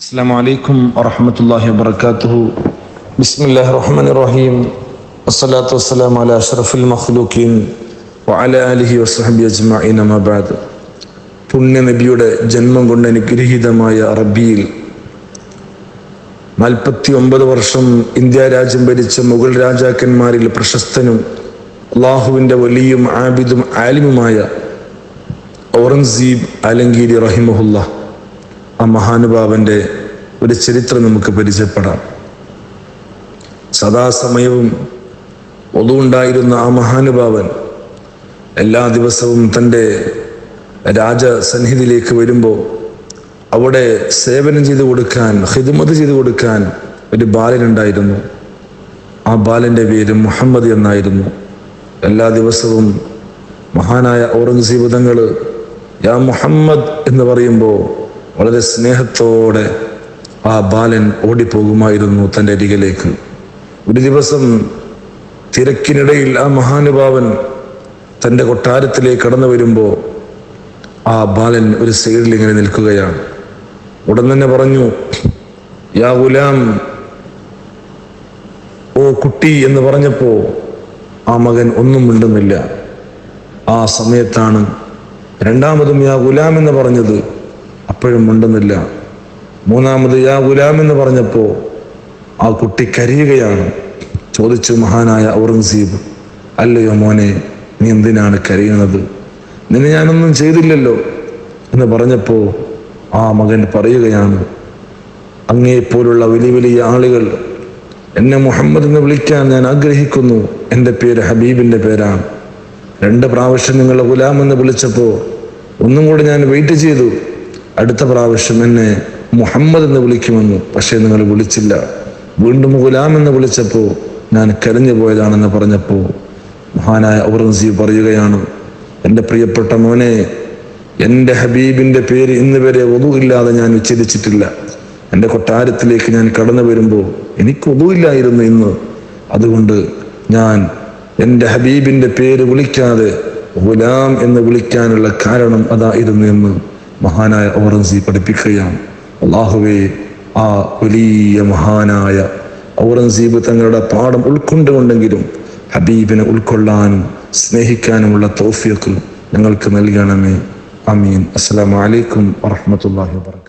السلام عليكم ورحمة الله وبركاته بسم الله الرحمن الرحيم والصلاة والسلام على أشرف المخلوقين وعلى آله وصحبه أجمعين ما بعد പുണ്യ നബിയുടെ ജന്മം കൊണ്ട് അനുഗ്രഹീതമായ റബിയിൽ നാൽപ്പത്തി ഒമ്പത് വർഷം ഇന്ത്യ രാജ്യം ഭരിച്ച മുഗൾ രാജാക്കന്മാരിൽ പ്രശസ്തനും അള്ളാഹുവിൻ്റെ വലിയും ആബിദും ആലിമുമായ ഔറംഗസീബ് ആലങ്കീരി റഹിമഹുല്ല ആ മഹാനുഭാവന്റെ ഒരു ചരിത്രം നമുക്ക് പരിചയപ്പെടാം. സദാസമയവും ഒതുണ്ടായിരുന്ന ആ മഹാനുഭാവൻ എല്ലാ ദിവസവും തന്റെ രാജസന്നിധിയിലേക്ക് വരുമ്പോൾ അവിടെ സേവനം ചെയ്തു കൊടുക്കാൻ ഹിദ്മത് ചെയ്തു കൊടുക്കാൻ ഒരു ബാലനുണ്ടായിരുന്നു ആ ബാലന്റെ പേര് മുഹമ്മദ് എന്നായിരുന്നു. എല്ലാ ദിവസവും മഹാനായ ഔറംഗസീബ് തങ്ങൾ യാ മുഹമ്മദ് എന്ന് പറയുമ്പോൾ വളരെ സ്നേഹത്തോടെ ആ ബാലൻ ഓടിപ്പോകുമായിരുന്നു തന്റെ അരികിലേക്ക്. ഒരു ദിവസം തിരക്കിനിടയിൽ ആ മഹാനുഭാവൻ തന്റെ കൊട്ടാരത്തിലേക്ക് കടന്നു വരുമ്പോൾ ആ ബാലൻ ഒരു സൈഡിൽ ഇങ്ങനെ നിൽക്കുകയാണ്. ഉടൻ തന്നെ പറഞ്ഞു യാ ഗുലാം ഓ കുട്ടി എന്ന് പറഞ്ഞപ്പോൾ ആ മകൻ ഒന്നും മിണ്ടുന്നില്ല. ആ സമയത്താണ് രണ്ടാമതും യാ ഗുലാം എന്ന് പറഞ്ഞത് അപ്പോഴും ഉണ്ടെന്നില്ല. മൂന്നാമത് യാ ഗുലാം എന്ന് പറഞ്ഞപ്പോൾ ആ കുട്ടി കരയുകയാണ്. ചോദിച്ചു മഹാനായ ഔറംഗസീബ് അല്ലയോ മോനെ നീ എന്തിനാണ് കരയുന്നത്? നിന്നെ ഞാനൊന്നും ചെയ്തില്ലല്ലോ. എന്ന് പറഞ്ഞപ്പോൾ ആ മകൻ പറയുകയാണ് അങ്ങേപ്പോലുള്ള വലിയ വലിയ ആളുകൾ എന്നെ മുഹമ്മദ് എന്ന് വിളിക്കാൻ ഞാൻ ആഗ്രഹിക്കുന്നു. എന്റെ പേര് ഹബീബിന്റെ പേരാണ്. രണ്ട് പ്രാവശ്യം നിങ്ങളെ ഗുലാം എന്ന് വിളിച്ചപ്പോൾ ഒന്നും കൂടി ഞാൻ വെയിറ്റ് ചെയ്തു. അടുത്ത പ്രാവശ്യം എന്നെ മുഹമ്മദ് എന്ന് വിളിക്കുമെന്ന് പക്ഷേ നിങ്ങൾ വിളിച്ചില്ല. വീണ്ടും ഗുലാം എന്ന് വിളിച്ചപ്പോൾ ഞാൻ കരഞ്ഞു പോയതാണെന്ന് പറഞ്ഞപ്പോൾ മഹാനായ ഔറംഗസീബ് പറയുകയാണ് എന്റെ പ്രിയപ്പെട്ട മോനെ എന്റെ ഹബീബിന്റെ പേര് ഇന്ന് വരെ ഒതുവില്ലാതെ ഞാൻ ഉച്ചരിച്ചിട്ടില്ല എന്റെ കൊട്ടാരത്തിലേക്ക് ഞാൻ കടന്നു വരുമ്പോൾ എനിക്ക് ഒതുവില്ലായിരുന്നു ഇന്ന്. അതുകൊണ്ട് ഞാൻ എന്റെ ഹബീബിന്റെ പേര് വിളിക്കാതെ ഗുലാം എന്ന് വിളിക്കാനുള്ള കാരണം അതായിരുന്നു എന്ന് മഹാനായ ഔറംഗസീബ് പഠിപ്പിക്കുകയാണ്. അള്ളാഹുവെ ആ വലിയ മഹാനായ ഔറംഗസീബ് തങ്ങളുടെ പാഠം ഉൾക്കൊണ്ടുകൊണ്ടെങ്കിലും ഹബീബിനെ ഉൾക്കൊള്ളാനും സ്നേഹിക്കാനുമുള്ള തൗഫീഖ് ഞങ്ങൾക്ക് നൽകണമേ. അമീൻ. അസ്സലാമു അലൈക്കും വറഹ്മത്തുള്ളാഹി വബറകാതുഹു.